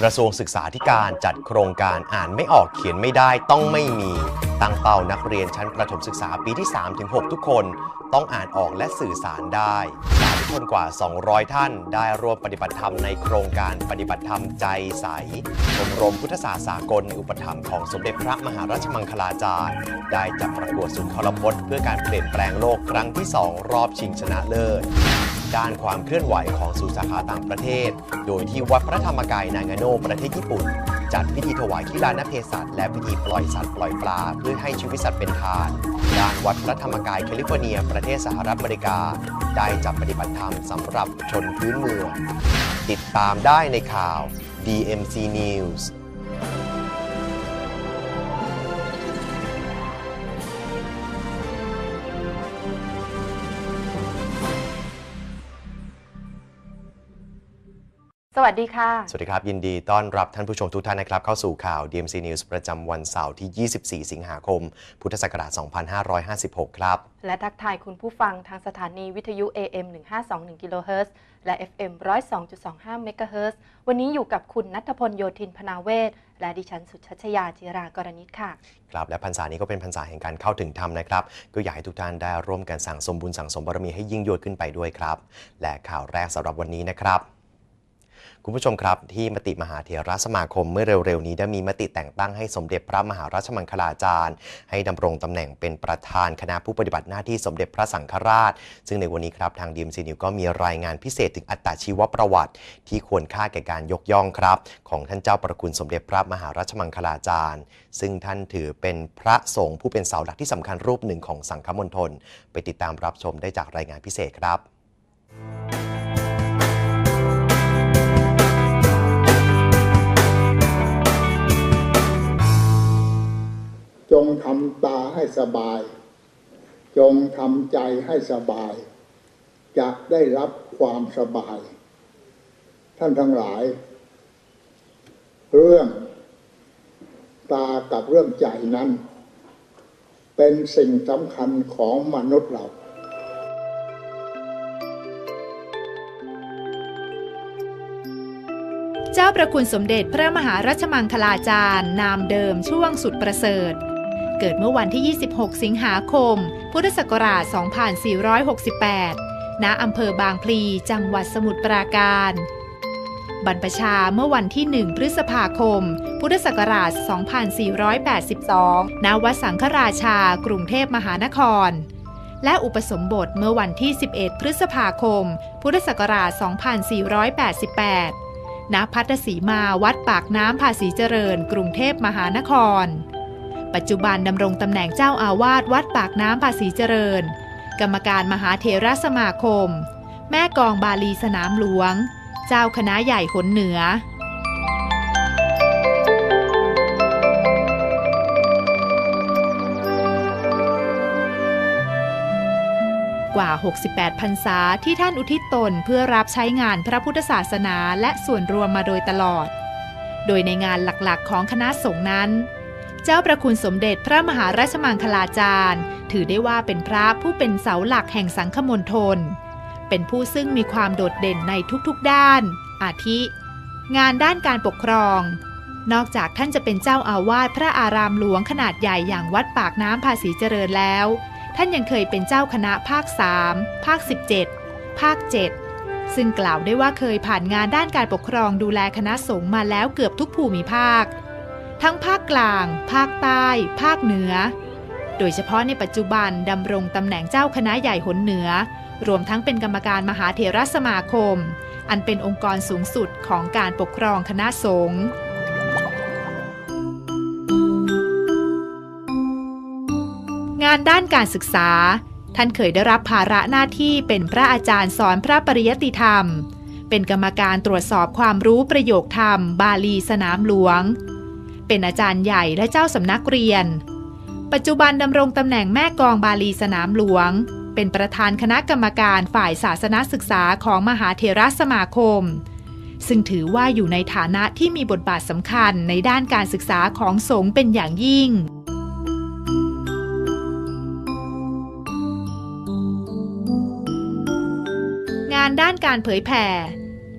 กระทรวงศึกษาธิการจัดโครงการอ่านไม่ออกเขียนไม่ได้ต้องไม่มี ตั้งเป้านักเรียนชั้นประถมศึกษาปีที่ 3-6 ทุกคน ต้องอ่านออกและสื่อสารได้ สาธุชนกว่า 200 ท่าน ได้ร่วมปฏิบัติธรรมในโครงการปฏิบัติธรรมใจใสชมรมพุทธศาสตร์สากลอุปถัมภ์ของสมเด็จพระมหาราชมังคลาจารย์ ได้จัดประกวดสุนทรพจน์เพื่อการเปลี่ยนแปลงโลกครั้งที่ 2 รอบชิงชนะเลิศด้านความเคลื่อนไหวของสู่สาขาต่างประเทศ โดยที่วัดพระธรรมกายนางาโนประเทศญี่ปุ่น จัดพิธีถวายที่ลานเพศัตและพิธีปล่อยสัตว์ปล่อยปลาเพื่อให้ชีวิตสัตว์เป็นทานด้านวัดพระธรรมกายแคลิฟอร์เนีย ประเทศสหรัฐอเมริกา ได้จัดปฏิบัติธรรมสำหรับชนพื้นเมือง ติดตามได้ในข่าว DMC News วัสดีค่ะ สวัสดีครับ ยินดีต้อนรับท่านผู้ชมทุกท่านนะครับ เข้าสู่ข่าว DMC News ประจำวันเสาร์ที่ 24 สิงหาคม พุทธศักราช 2556 ครับ และทักทายคุณผู้ฟังทางสถานีวิทยุ AM 1521กิโลเฮิรตซ์และ FM 102.25เมกะเฮิรตซ์วันนี้อยู่กับคุณนัทพลโยธินพนาเวศและดิฉันสุชชยาจิรากรณิตค่ะ ครับ และพรรษานี้ก็เป็นพรรษาแห่งการเข้าถึงธรรมนะครับ ก็อยากให้ทุกท่านได้ร่วมกันสั่งสมบุญสั่งสมบารมีให้ยิ่งยวดขึ้นไปด้วยครับ และข่าวแรกสำหรับวันนี้นะครับ คุณผู้ชมครับ ที่มติมหาเถรสมาคมเมื่อเร็วๆ นี้ได้มีมติแต่งตั้งให้สมเด็จพระมหาราชมังคลาจารย์ ให้ดำรงตำแหน่งเป็นประธานคณะผู้ปฏิบัติหน้าที่สมเด็จพระสังฆราช ซึ่งในวันนี้ครับทางดีมซีนิวก็มีรายงานพิเศษถึงอัตชีวประวัติ ที่ควรค่าแก่การยกย่องครับ ของท่านเจ้าประคุณสมเด็จพระมหาราชมังคลาจารย์ ซึ่งท่านถือเป็นพระสงฆ์ผู้เป็นเสาหลักที่สำคัญรูปหนึ่งของสังฆมณฑลไปติดตามรับชมได้จากรายงานพิเศษครับ จงทำตาให้สบาย จงทำใจให้สบาย จะได้รับความสบาย ท่านทั้งหลาย เรื่องตากับเรื่องใจนั้น เป็นสิ่งสำคัญของมนุษย์เราเจ้าประคุณสมเด็จพระมหารัชมังคลาจารย์ นามเดิมช่วงสุดประเสริฐ เกิดเมื่อวันที่ 26 สิงหาคม พุทธศักราช 2468 ณ อำเภอบางพลี จังหวัดสมุทรปราการ บรรพชาเมื่อวันที่ 1 พฤษภาคม พุทธศักราช 2482 ณ วัดสังฆราชา กรุงเทพมหานคร และอุปสมบทเมื่อวันที่ 11 พฤษภาคม พุทธศักราช 2488 ณ พัทสีมาวัดปากน้ำภาษีเจริญ กรุงเทพมหานคร ปัจจุบันดำรงตำแหน่งเจ้าอาวาสวัดปากน้ำภาษีเจริญ กรรมการมหาเถรสมาคม แม่กองบาลีสนามหลวง เจ้าคณะใหญ่หนเหนือกว่า 68 พรรษาที่ท่านอุทิศตนเพื่อรับใช้งานพระพุทธศาสนาและส่วนรวมมาโดยตลอด โดยในงานหลักๆของคณะสงฆ์นั้น เจ้าประคุณสมเด็จพระมหาราชมังคลาจารย์ ถือได้ว่าเป็นพระผู้เป็นเสาหลักแห่งสังฆมณฑลเป็นผู้ซึ่งมีความโดดเด่นในทุกๆด้าน อาทิ งานด้านการปกครอง นอกจากท่านจะเป็นเจ้าอาวาสพระอารามหลวงขนาดใหญ่อย่างวัดปากน้ำภาษีเจริญแล้ว ท่านยังเคยเป็นเจ้าคณะภาค 3 ภาค 17 ภาค 7 ซึ่งกล่าวได้ว่าเคยผ่านงานด้านการปกครองดูแลคณะสงฆ์มาแล้วเกือบทุกภูมิภาค ทั้งภาคกลาง ภาคใต้ ภาคเหนือ โดยเฉพาะในปัจจุบันดำรงตำแหน่งเจ้าคณะใหญ่หนเหนือ รวมทั้งเป็นกรรมการมหาเถรสมาคม อันเป็นองค์กรสูงสุดของการปกครองคณะสงฆ์งานด้านการศึกษา ท่านเคยได้รับภาระหน้าที่เป็นพระอาจารย์สอนพระปริยติธรรม เป็นกรรมการตรวจสอบความรู้ประโยคธรรม บาลีสนามหลวง เป็นอาจารย์ใหญ่และเจ้าสำนักเรียน ปัจจุบันดำรงตำแหน่งแม่กองบาลีสนามหลวง เป็นประธานคณะกรรมการฝ่ายศาสนศึกษาของมหาเถรสมาคม ซึ่งถือว่าอยู่ในฐานะที่มีบทบาทสำคัญในด้านการศึกษาของสงฆ์เป็นอย่างยิ่งงานด้านการเผยแผ่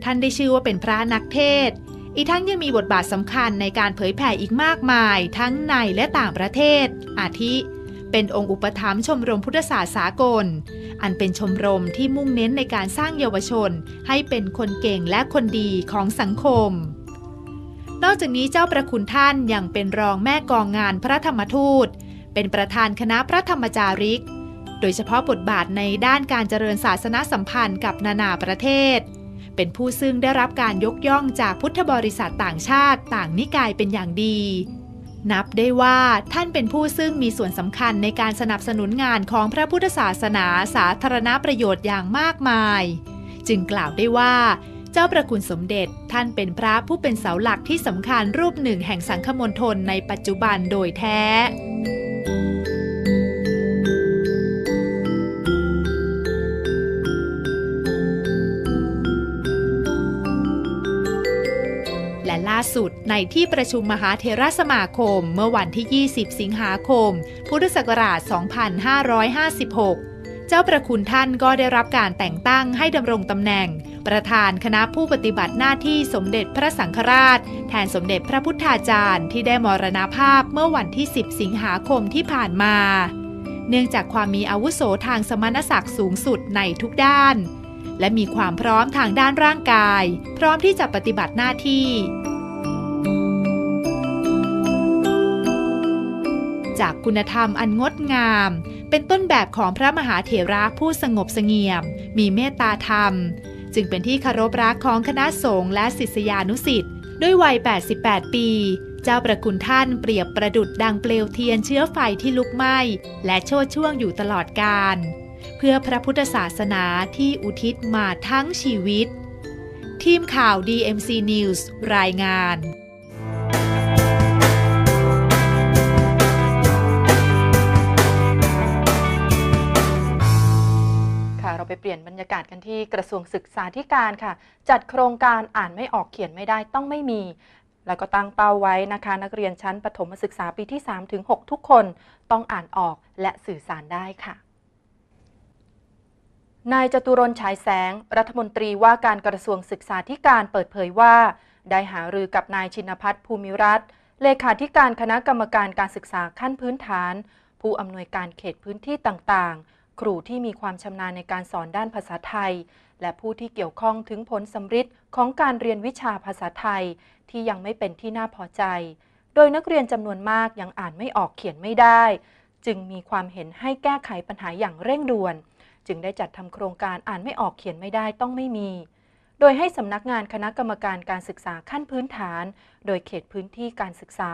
ท่านได้ชื่อว่าเป็นพระนักเทศ อีกทั้งยังมีบทบาทสำคัญในการเผยแผ่อีกมากมาย ทั้งในและต่างประเทศ อาทิ เป็นองค์อุปถัมภ์ชมรมพุทธศาสตร์สากล อันเป็นชมรมที่มุ่งเน้นในการสร้างเยาวชน ให้เป็นคนเก่งและคนดีของสังคม นอกจากนี้เจ้าประคุณท่านยังเป็นรองแม่กองงานพระธรรมทูต เป็นประธานคณะพระธรรมจาริก โดยเฉพาะบทบาทในด้านการเจริญศาสนสัมพันธ์กับนานาประเทศ เป็นผู้ซึ่งได้รับการยกย่องจากพุทธบริษัทต่างชาติ ต่างนิกายเป็นอย่างดี นับได้ว่าท่านเป็นผู้ซึ่งมีส่วนสำคัญในการสนับสนุนงานของพระพุทธศาสนาสาธารณประโยชน์อย่างมากมาย จึงกล่าวได้ว่าเจ้าประคุณสมเด็จท่านเป็นพระผู้เป็นเสาหลักที่สำคัญรูปหนึ่งแห่งสังฆมณฑลในปัจจุบันโดยแท้ สุดในที่ประชุมมหาเทราสมาคม เมื่อวันที่ 20 สิงหาคม พุทธศักราช 2556 เจ้าประคุณท่านก็ได้รับการแต่งตั้งให้ดำรงตำแหน่ง ประธานคณะผู้ปฏิบัติหน้าที่สมเด็จพระสังฆราช แทนสมเด็จพระพุทธาจารย์ที่ได้มรณภาพเมื่อวันที่ 10 สิงหาคมที่ผ่านมา เนื่องจากความมีอาวุโสทางสมณศักดิ์สูงสุดในทุกด้านและมีความพร้อมทางด้านร่างกาย พร้อมที่จะปฏิบัติหน้าที่ จากคุณธรรมอันงดงาม เป็นต้นแบบของพระมหาเถระผู้สงบเสงี่ยม มีเมตตาธรรม จึงเป็นที่คารพรักของคณะสงฆ์และศิษยานุสิ์ด้วยวัย 88 ปี เจ้าประคุณท่านเปรียบประดุดดังเปลวเทียนเชื้อไฟที่ลุกไหม้ และโชดช่วงอยู่ตลอดกาลเพื่อพระพุทธศาสนาที่อุทิศมาทั้งชีวิต ทีมข่าว DMC News รายงาน ไปเปลี่ยนบรรยากาศกันที่กระทรวงศึกษาธิการค่ะ จัดโครงการอ่านไม่ออกเขียนไม่ได้ต้องไม่มี แล้วก็ตั้งเป้าไว้นะคะ นักเรียนชั้นประถมศึกษาปีที่3ถึง6ทุกคนต้องอ่านออกและสื่อสารได้ค่ะนายจตุรนฉายแสง รัฐมนตรีว่าการกระทรวงศึกษาธิการเปิดเผยว่า ได้หารือกับนายชินพัฒน์ภูมิรัตน์เลขาธิการคณะกรรมการการศึกษาขั้นพื้นฐาน ผู้อำนวยการเขตพื้นที่ต่างๆ ครูที่มีความชำนาญในการสอนด้านภาษาไทย และผู้ที่เกี่ยวข้องถึงผลสำฤทธิ์ของการเรียนวิชาภาษาไทย ที่ยังไม่เป็นที่น่าพอใจ โดยนักเรียนจำนวนมากยังอ่านไม่ออกเขียนไม่ได้ จึงมีความเห็นให้แก้ไขปัญหาอย่างเร่งด่วน จึงได้จัดทำโครงการอ่านไม่ออกเขียนไม่ได้ต้องไม่มี โดยให้สำนักงานคณะกรรมการการศึกษาขั้นพื้นฐาน โดยเขตพื้นที่การศึกษา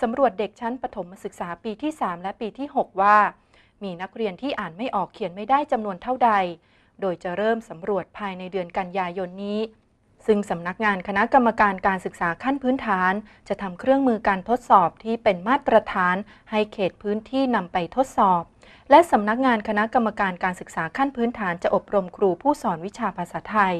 สำรวจเด็กชั้นประถมศึกษาปีที่ 3 และปีที่ 6 ว่า มีนักเรียนที่อ่านไม่ออกเขียนไม่ได้จำนวนเท่าใด โดยจะเริ่มสำรวจภายในเดือนกันยายนนี้ ซึ่งสำนักงานคณะกรรมการการศึกษาขั้นพื้นฐาน จะทำเครื่องมือการทดสอบที่เป็นมาตรฐาน ให้เขตพื้นที่นำไปทดสอบ และสำนักงานคณะกรรมการการศึกษาขั้นพื้นฐานจะอบรมครูผู้สอนวิชาภาษาไทย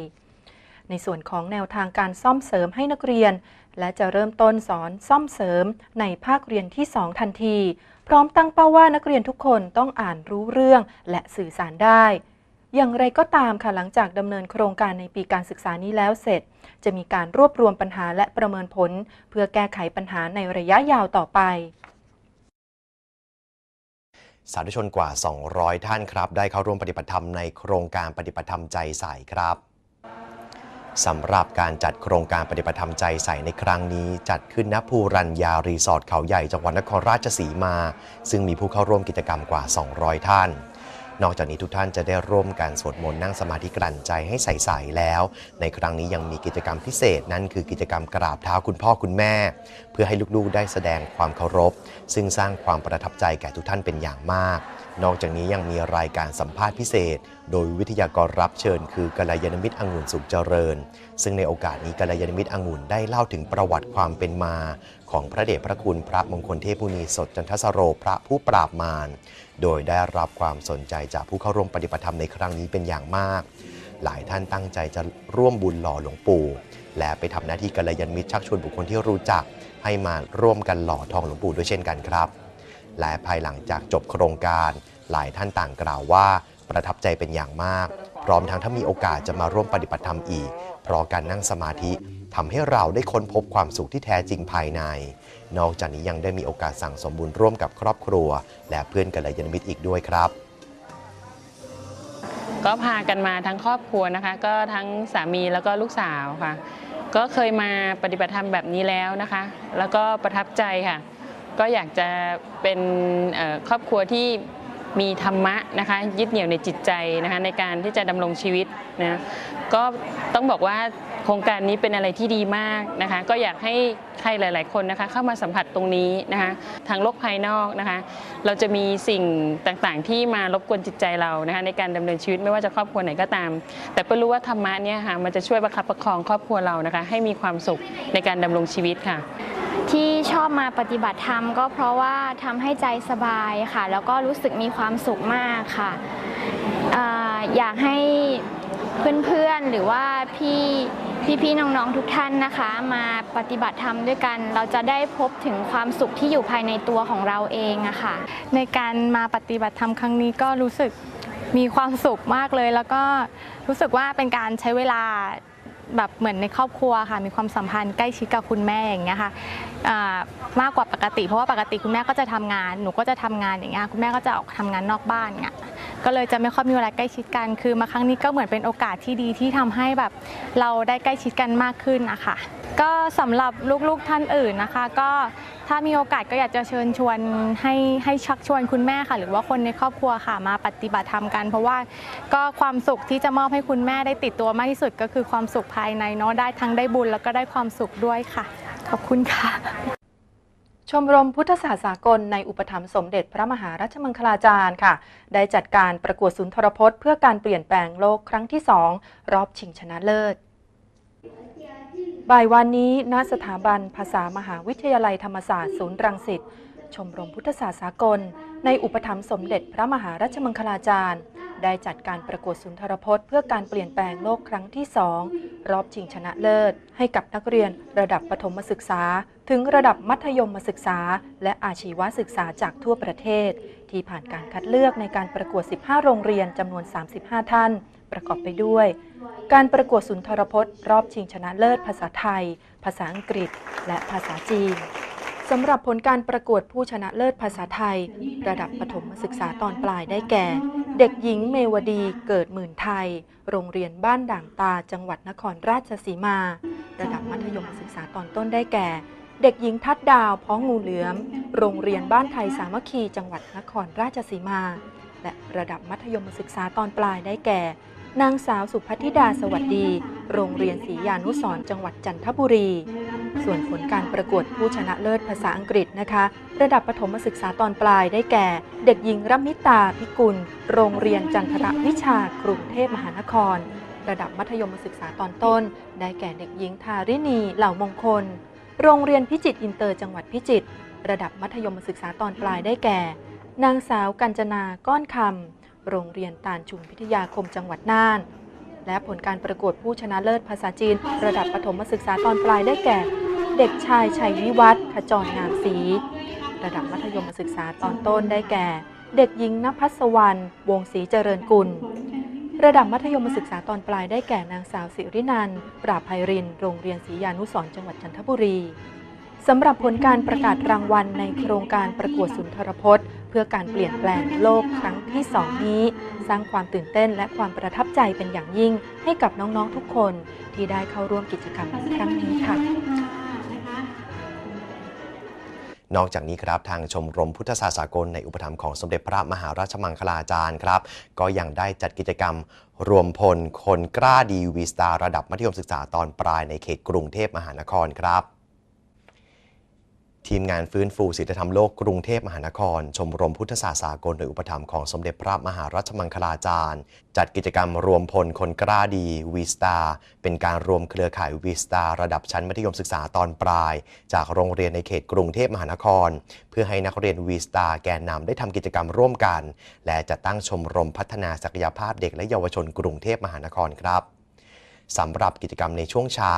ในส่วนของแนวทางการซ่อมเสริมให้นักเรียน และจะเริ่มต้นสอนซ่อมเสริมในภาคเรียนที่ 2 ทันที พร้อมตั้งเป้าว่านักเรียนทุกคนต้องอ่านรู้เรื่องและสื่อสารได้ อย่างไรก็ตามค่ะหลังจากดำเนินโครงการในปีการศึกษานี้แล้วเสร็จ จะมีการรวบรวมปัญหาและประเมินผล เพื่อแก้ไขปัญหาในระยะยาวต่อไปสาธุชนกว่า 200 ท่านครับ ได้เข้าร่วมปฏิบัติธรรมในโครงการปฏิบัติธรรมใจใสครับ สำหรับการจัดโครงการปฏิบัติธรรมใจใสในครั้งนี้ จัดขึ้นณภูรัญญารีสอร์ทเขาใหญ่จังหวัดนครราชสีมา ซึ่งมีผู้เข้าร่วมกิจกรรมกว่า 200 ท่าน นอกจากนี้ทุกท่านจะได้ร่วมกันสวดมนต์นั่งสมาธิกลั่นใจให้ใสๆแล้ว ในครั้งนี้ยังมีกิจกรรมพิเศษนั่นคือกิจกรรมกราบเท้าคุณพ่อคุณแม่ เพื่อให้ลูกๆได้แสดงความเคารพ ซึ่งสร้างความประทับใจแก่ทุกท่านเป็นอย่างมาก นอกจากนี้ยังมีรายการสัมภาษณ์พิเศษ โดยวิทยากรรับเชิญ คือกัลยาณมิตรอังุ่นสุขเจริญ ซึ่งในโอกาสนี้กัลยาณมิตรอังุ่นได้เล่าถึงประวัติความเป็นมา ของพระเดชพระคุณพระมงคลเทพมุนีสดจันทสโรพระผู้ปราบมาร โดยได้รับความสนใจจากผู้เข้าร่วมปฏิบัติธรรมในครั้งนี้เป็นอย่างมาก หลายท่านตั้งใจจะร่วมบุญหล่อหลวงปู่ และไปทำหน้าที่กัลยาณมิตรชักชวนบุคคลที่รู้จัก ให้มาร่วมกันหล่อทองหลวงปู่ด้วยเช่นกันครับ และภายหลังจากจบโครงการ หลายท่านต่างกล่าวว่า ประทับใจเป็นอย่างมาก พร้อมทั้งถ้ามีโอกาสจะมาร่วมปฏิบัติธรรมอีก เพราะการนั่งสมาธิทำให้เราได้ค้นพบความสุขที่แท้จริงภายใน นอกจากนี้ยังได้มีโอกาสสั่งสมบุญร่วมกับครอบครัว และเพื่อนกัลยาณมิตรอีกด้วยครับ ก็พากันมาทั้งครอบครัวนะคะ ก็ทั้งสามีแล้วก็ลูกสาวค่ะ ก็เคยมาปฏิบัติธรรมแบบนี้แล้วนะคะ แล้วก็ประทับใจค่ะ ก็อยากจะเป็นครอบครัวที่ มีธรรมะนะคะยึดเหนี่ยวในจิตใจนะคะในการที่จะดำรงชีวิตนะก็ต้องบอกว่าโครงการนี้เป็นอะไรที่ดีมากนะคะก็อยากให้ใครหลาย ๆ คนนะคะเข้ามาสัมผัสตรงนี้นะคะทางโลกภายนอกนะคะเราจะมีสิ่งต่างๆ ที่มารบกวนจิตใจเรานะคะในการดำเนินชีวิตไม่ว่าจะครอบครัวไหนก็ตาม แต่เปิ้ลรู้ว่าธรรมะเนี่ยค่ะมันจะช่วยประคับประคองครอบครัวเรานะคะให้มีความสุขในการดำรงชีวิตค่ะ ที่ชอบมาปฏิบัติธรรมก็เพราะว่าทำให้ใจสบายค่ะ แล้วก็รู้สึกมีความสุขมากค่ะออยากให้เพื่อนๆหรือว่าพี่พี่ๆน้องๆทุกท่านนะคะ มาปฏิบัติธรรมด้วยกัน เราจะได้พบถึงความสุขที่อยู่ภายในตัวของเราเองอะค่ะ ในการมาปฏิบัติธรรมครั้งนี้ก็รู้สึกมีความสุขมากเลย แล้วก็รู้สึกว่าเป็นการใช้เวลาแบบเหมือนในครอบครัวค่ะ มีความสัมพันธ์ใกล้ชิดกับคุณแม่อย่างเงี้ยค่ะ มากกว่าปกติ เพราะว่าปกติคุณแม่ก็จะทำงาน หนูก็จะทำงานอย่างเงี้ยคุณแม่ก็จะออกทำงานนอกบ้านเงี้ยก็เลยจะไม่ค่อยมีเวลาใกล้ชิดกัน คือมาครั้งนี้ก็เหมือนเป็นโอกาสที่ดีที่ทำให้แบบเราได้ใกล้ชิดกันมากขึ้นนะคะก็สำหรับลูกๆท่านอื่นนะคะ ก็ถ้ามีโอกาสก็อยากจะเชิญชวนให้ให้ชักชวนคุณแม่ค่ะ หรือว่าคนในครอบครัวค่ะมาปฏิบัติธรรมกัน เพราะว่าก็ความสุขที่จะมอบให้คุณแม่ได้ติดตัวมากที่สุด ก็คือความสุขภายในเนาะได้ทั้งได้บุญแล้วก็ได้ความสุขด้วยค่ะ ขอบคุณค่ะ ชมรมพุทธศาสตร์สากลในอุปถัมภ์สมเด็จพระมหารัชมังคลาจารย์ค่ะ ได้จัดการประกวดสุนทรพจน์ เพื่อการเปลี่ยนแปลงโลกครั้งที่2รอบชิงชนะเลิศบ่ายวันนี้ณสถาบันภาษามหาวิทยาลัยธรรมศาสตร์ศูนย์รังสิตชมรมพุทธศาสตร์สากล ในอุปถัมภ์สมเด็จพระมหารัชมังคลาจารย์ ได้จัดการประกวดสุนทรพจน์ เพื่อการเปลี่ยนแปลงโลกครั้งที่2รอบชิงชนะเลิศ ให้กับนักเรียนระดับประถมศึกษา ถึงระดับมัธยมศึกษา และอาชีวศึกษาจากทั่วประเทศ ที่ผ่านการคัดเลือกในการประกวด 15 โรงเรียนจำนวน 35 ท่าน ประกอบไปด้วย การประกวดสุนทรพจน์ รอบชิงชนะเลิศ ภาษาไทย ภาษาอังกฤษ และภาษาจีน สำหรับผลการประกวดผู้ชนะเลิศภาษาไทย ระดับประถมศึกษาตอนปลายได้แก่ เด็กหญิงเมวดีเกิดหมื่นไทย โรงเรียนบ้านด่างตาจังหวัดนครราชสีมา ระดับมัธยมศึกษาตอนต้นได้แก่ เด็กหญิงทัดดาวพ้องงูเหลือม โรงเรียนบ้านไทยสามัคคีจังหวัดนครราชสีมา และระดับมัธยมศึกษาตอนปลายได้แก่ นางสาวสุพัทธิดาสวัสดี โรงเรียนศรียานุสรจังหวัดจันทบุรี ส่วนผลการประกวดผู้ชนะเลิศภาษาอังกฤษนะคะ ระดับประถมศึกษาตอนปลายได้แก่ เด็กหญิงรัมมิตาพิกุล โรงเรียนจันทรวิชากรุงเทพมหานคร ระดับมัธยมศึกษาตอนต้น ได้แก่เด็กหญิงทาริณีเหล่ามงคล โรงเรียนพิจิตรอินเตอร์จังหวัดพิจิตรระดับมัธยมศึกษาตอนปลายได้แก่ นางสาวกัญจนาก้อนคำโรงเรียนตาลชุมพิทยาคมจังหวัดน่านและผลการประกวดผู้ชนะเลิศภาษาจีน ระดับประถมศึกษาตอนปลายได้แก่ เด็กชายชัยวิวัฒน์ขจรงามศรีระดับมัธยมศึกษาตอนต้นได้แก่ เด็กหญิงนภัสวรรณวงศรีเจริญกุล ระดับมัธยมศึกษาตอนปลายได้แก่นางสาวสิรินันปราภัยริน โรงเรียนศรียานุสรจังหวัดจันทบุรีสำหรับผลการประกาศรางวัลในโครงการประกวดสุนทรพจน์ เพื่อการเปลี่ยนแปลงโลกครั้งที่2นี้ สร้างความตื่นเต้นและความประทับใจเป็นอย่างยิ่งให้กับน้องๆทุกคนที่ได้เข้าร่วมกิจกรรมครั้งนี้ค่ะ นอกจากนี้ครับทางชมรมพุทธศาสตร์สากลในอุปถัมภ์ของสมเด็จพระมหาราชมังคลาจารย์ครับ ก็ยังได้จัดกิจกรรมรวมพลคนกล้าดีวีสตาร์ระดับมัธยมศึกษาตอนปลายในเขตกรุงเทพมหานครครับ ทีมงานฟื้นฟูศีลธรรมโลกกรุงเทพมหานคร ชมรมพุทธศาสตร์สากลโดยอุปถัมภ์ของสมเด็จพระมหารัชมังคลาจารย์ จัดกิจกรรมรวมพลคนกล้าดีวีสตาเป็นการรวมเครือข่ายวีสตาระดับชั้นมัธยมศึกษาตอนปลาย จากโรงเรียนในเขตกรุงเทพมหานคร เพื่อให้นักเรียนวีสตาแกนนำได้ทำกิจกรรมร่วมกัน และจะตั้งชมรมพัฒนาศักยภาพเด็กและเยาวชนกรุงเทพมหานครครับ สำหรับกิจกรรมในช่วงเช้า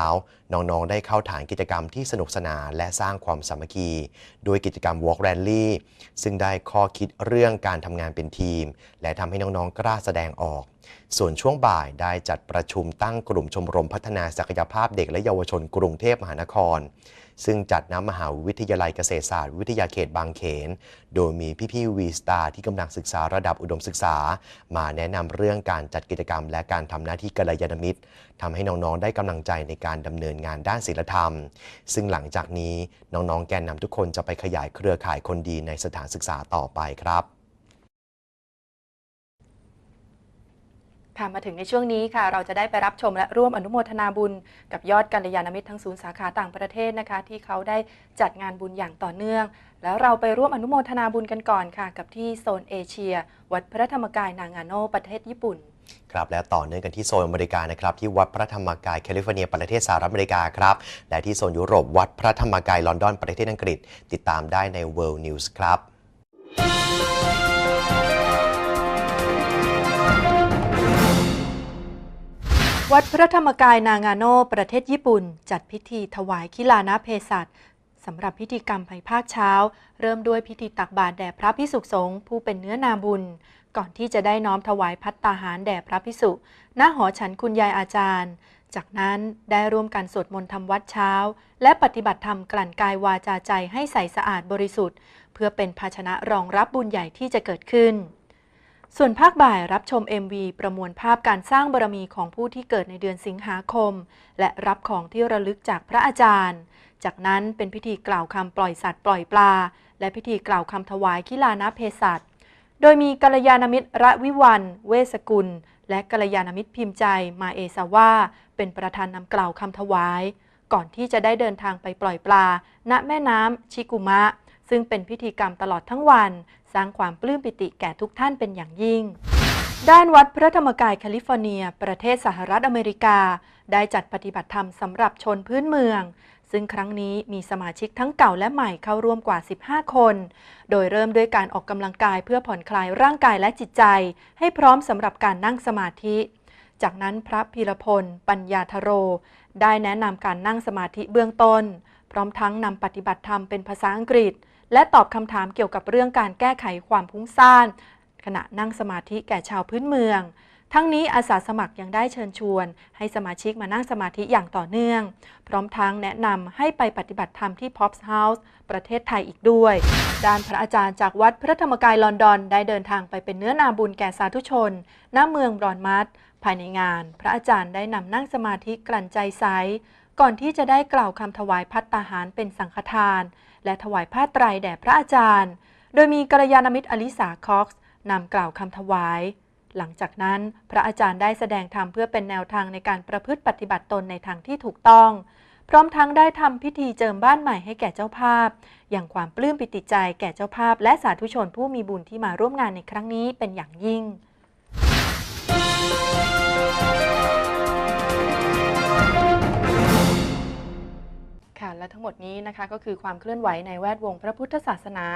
น้องๆ ได้เข้าฐานกิจกรรมที่สนุกสนานและสร้างความสามัคคีโดยกิจกรรม Walk Rally ซึ่งได้ข้อคิดเรื่องการทำงานเป็นทีม และทำให้น้องๆ กล้าแสดงออก ส่วนช่วงบ่ายได้จัดประชุมตั้งกลุ่มชมรมพัฒนาศักยภาพเด็กและเยาวชนกรุงเทพมหานคร ซึ่งจัดน้ำมหาวิทยาลัยเกษตรศาสตร์ วิทยาเขตบางเขน โดยมีพี่ๆวีสตาร์ที่กำลังศึกษาระดับอุดมศึกษา มาแนะนำเรื่องการจัดกิจกรรม และการทำหน้าที่กัลยาณมิตรทำให้น้องๆ ได้กำลังใจในการดำเนินงานด้านศิลธรรม ซึ่งหลังจากนี้น้องๆ แกนนำทุกคนจะไปขยายเครือข่ายคนดีในสถานศึกษาต่อไปครับ ค่ะมาถึงในช่วงนี้ค่ะ เราจะได้ไปรับชมและร่วมอนุโมทนาบุญ กับยอดกัลยาณมิตรทั้งศูนย์สาขาต่างประเทศนะคะ ที่เขาได้จัดงานบุญอย่างต่อเนื่อง แล้วเราไปร่วมอนุโมทนาบุญกันก่อนค่ะ กับที่โซนเอเชีย วัดพระธรรมกายนางาโนประเทศญี่ปุ่นครับและต่อเนื่องกันที่โซนอเมริกานะครับที่วัดพระธรรมกายแคลิฟอร์เนียประเทศสหรัฐอเมริกาครับและที่โซนยุโรปวัดพระธรรมกายลอนดอนประเทศอังกฤษ ติดตามได้ใน World News ครับ วัดพระธรรมกายนางาโนประเทศญี่ปุ่น จัดพิธีถวายคิลานะเพศัตสำหรับพิธีกรรมภายภาคเช้า เริ่มด้วยพิธีตักบาตรแด่พระพิสุสงฆ์ผู้เป็นเนื้อนาบุญ ก่อนที่จะได้น้อมถวายพัตตาหารแด่พระพิสุณหอฉันคุณยายอาจารย์ จากนั้นได้ร่วมกันสวดมนต์ทำวัดเช้า และปฏิบัติธรรมกลั่นกายวาจาใจให้ใสสะอาดบริสุทธิ์ เพื่อเป็นภาชนะรองรับบุญใหญ่ที่จะเกิดขึ้น ส่วนภาคบ่ายรับชม MV ประมวลภาพการสร้างบารมีของผู้ที่เกิดในเดือนสิงหาคม และรับของที่ระลึกจากพระอาจารย์ จากนั้นเป็นพิธีกล่าวคำปล่อยสัตว์ปล่อยปลา และพิธีกล่าวคำถวายคิลานะเพศัตโดยมีกัลยาณมิตรระวิวัน เวสกุล และกัลยาณมิตรพิมพ์ใจมาเอซาว่า เป็นประธานนำกล่าวคำถวาย ก่อนที่จะได้เดินทางไปปล่อยปลา ณแม่น้ำชิกุมะ ซึ่งเป็นพิธีกรรมตลอดทั้งวันสร้างความปลื้มปิติแก่ทุกท่านเป็นอย่างยิ่ง ด้านวัดพระธรรมกายแคลิฟอร์เนีย ประเทศสหรัฐอเมริกา ได้จัดปฏิบัติธรรมสำหรับชนพื้นเมือง ซึ่งครั้งนี้มีสมาชิกทั้งเก่าและใหม่เข้าร่วมกว่า 15 คน โดยเริ่มด้วยการออกกำลังกายเพื่อผ่อนคลายร่างกายและจิตใจ ให้พร้อมสำหรับการนั่งสมาธิจากนั้นพระพีรพล ปัญญาธโร ได้แนะนำการนั่งสมาธิเบื้องต้น พร้อมทั้งนำปฏิบัติธรรมเป็นภาษาอังกฤษ และตอบคำถามเกี่ยวกับเรื่องการแก้ไขความพุ่งซ่านขณะนั่งสมาธิแก่ชาวพื้นเมือง ทั้งนี้อาสาสมัครยังได้เชิญชวน ให้สมาชิกมานั่งสมาธิอย่างต่อเนื่อง พร้อมทั้งแนะนำให้ไปปฏิบัติธรรมที่ Pops House ประเทศไทยอีกด้วย ด้านพระอาจารย์จากวัดพระธรรมกายลอนดอนได้เดินทางไปเป็นเนื้อนาบุญแก่สาธุชน ณ เมืองบรอนมัดภายในงาน พระอาจารย์ได้นำนั่งสมาธิกลั่นใจใสก่อนที่จะได้กล่าวคำถวายพัตตาหารเป็นสังฆทาน และถวายผ้าไตรแด่พระอาจารย์ โดยมีกัลยาณมิตรอลิสาคอกซ์นำกล่าวคำถวาย หลังจากนั้นพระอาจารย์ได้แสดงธรรมเพื่อเป็นแนวทางในการประพฤติปฏิบัติตนในทางที่ถูกต้อง พร้อมทั้งได้ทำพิธีเจิมบ้านใหม่ให้แก่เจ้าภาพ อย่างความปลื้มปิติใจแก่เจ้าภาพ และสาธุชนผู้มีบุญที่มาร่วมงานในครั้งนี้เป็นอย่างยิ่ง นะคะ ก็คือความเคลื่อนไหวในแวดวงพระพุทธศาสนา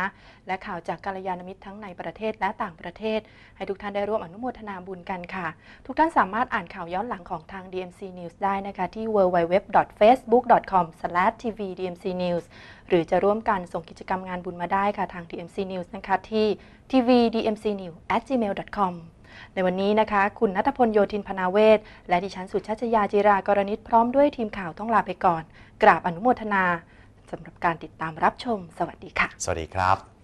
และข่าวจากกัลยาณมิตรทั้งในประเทศและต่างประเทศ ให้ทุกท่านได้ร่วมอนุโมทนาบุญกันค่ะ ทุกท่านสามารถอ่านข่าวย้อนหลังของทาง DMC News ได้นะคะที่ www.facebook.com/tvdmcnews หรือจะร่วมกันส่งกิจกรรมงานบุญมาได้ค่ะทาง DMC News นะคะที่ tvdmcnews@gmail.com ในวันนี้นะคะ คุณนัทพลโยธินพนาเวศ และดิฉันสุชัชยาจิรากรณิตพร้อมด้วยทีมข่าวต้องลาไปก่อน กราบอนุโมทนา สำหรับการติดตามรับชม สวัสดีค่ะ สวัสดีครับ